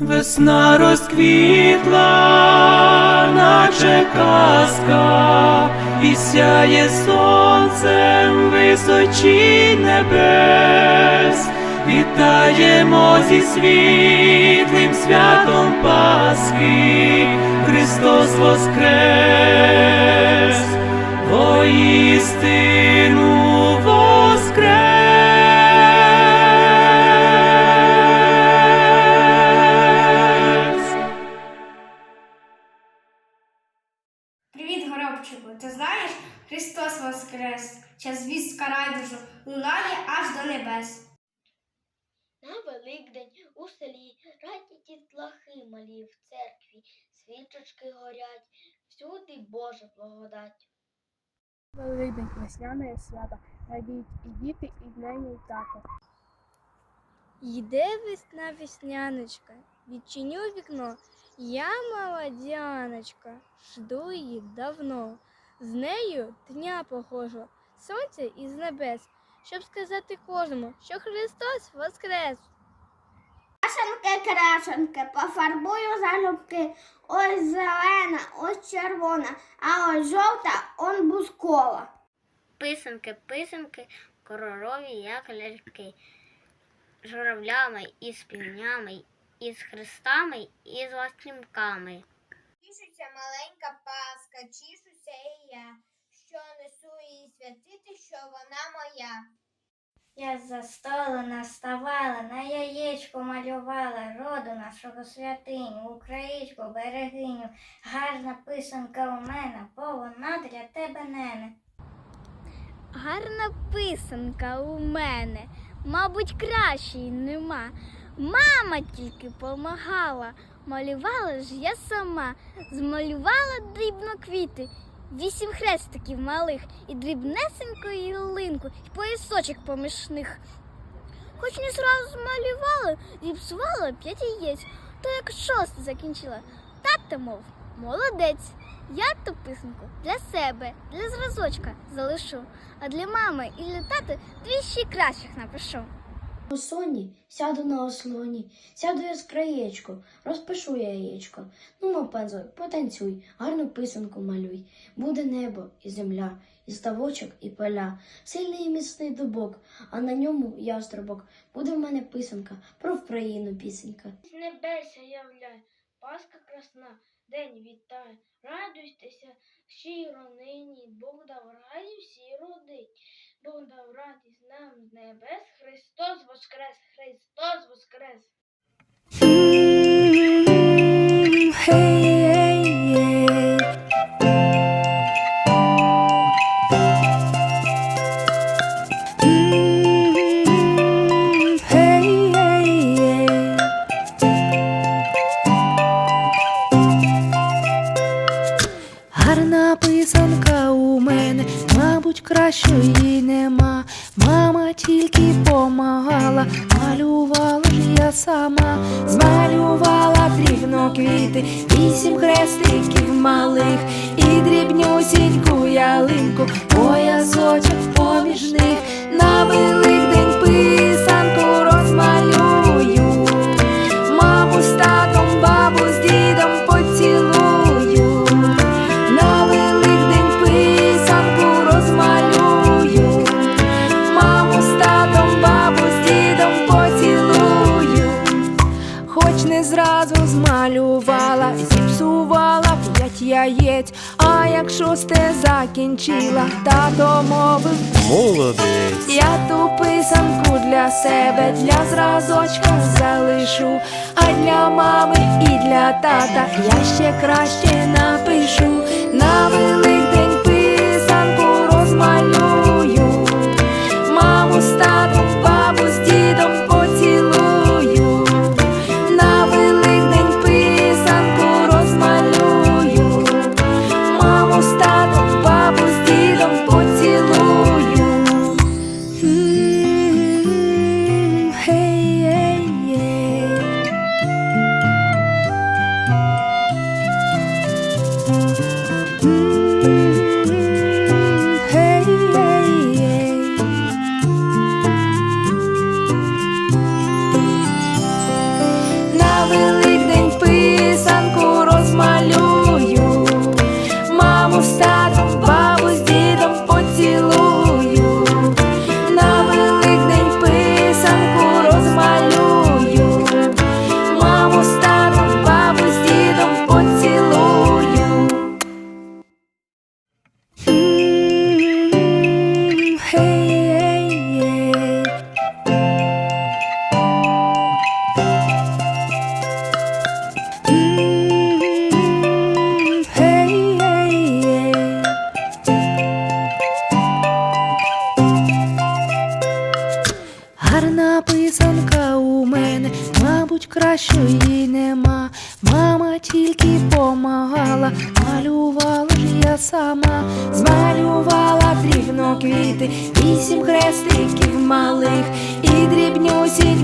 Весна розквітла, наче казка, і сяє сонцем височі небес, вітаємо зі світлим святом Пасхи, Христос воскрес, воістину Райдужу лунає аж до небес. На Великдень у селі радять дітлахи малі в церкві, свічечки горять, всюди Божа благодать. Великдень весняне свято, радіють і діти, і нені, і тато. Йде весна весняночка, відчиню вікно. Я мала Діаночка, жду її давно. З нею дня похожу, сонце із небес, щоб сказати кожному, що Христос воскрес. Крашенки, крашенки, пофарбую залюбки. Ось зелена, ось червона, а ось жовта, он бускова. Писанки, писанки, коророві, як ляльки, журавлями і спільнями, і з хрестами, і з ластівками. Тішиться маленька паска, тішуся і я, що несу її святити, що вона моя. Я за столу наставала, на яєчко малювала роду нашого святиню, українську берегиню. Гарна писанка у мене, бо вона для тебе нене. Гарна писанка у мене, мабуть, кращої нема. Мама тільки помагала, малювала ж я сама, змалювала дрібно квіти, вісім хрестиків малих і дрібнесеньку ялинку, і поясочок поміж них. Хоч не зразу змалювала, зіпсувала п'ять яєць, то як шосте закінчила. Тата мов, молодець. Я ту писанку для себе, для зразочка залишу, а для мами і для тати дві ще кращих напишу. У соні сяду на ослоні, сяду я з краєчко, розпишу я яєчко. Ну, мо, пензо, потанцюй, гарну писанку малюй. Буде небо і земля, і ставочок, і поля, сильний і міцний дубок, а на ньому яструбок. Буде в мене писанка, про Вкраїну пісенька. Небеся являє, Пасха красна, день вітає, радуйтеся щиро нині, Бог дав раді всі родить, Бог дав радість нам з небес, Христос воскрес, Христос воскрес. Гарна помагала, малювала ж я сама, змалювала дрібно квіти, вісім хрестиків малих і дрібнюсіньку ялинку, поясочок поміж них п'ять а як шосте закінчила, тато мовив. Молодець. Я ту писанку для себе, для зразочка залишу, а для мами і для тата я ще краще напишу. На Великдень Й нема. Мама тільки помагала, малювала ж я сама, змалювала дрібно квіти, вісім хрестиків малих і дрібнюсіньку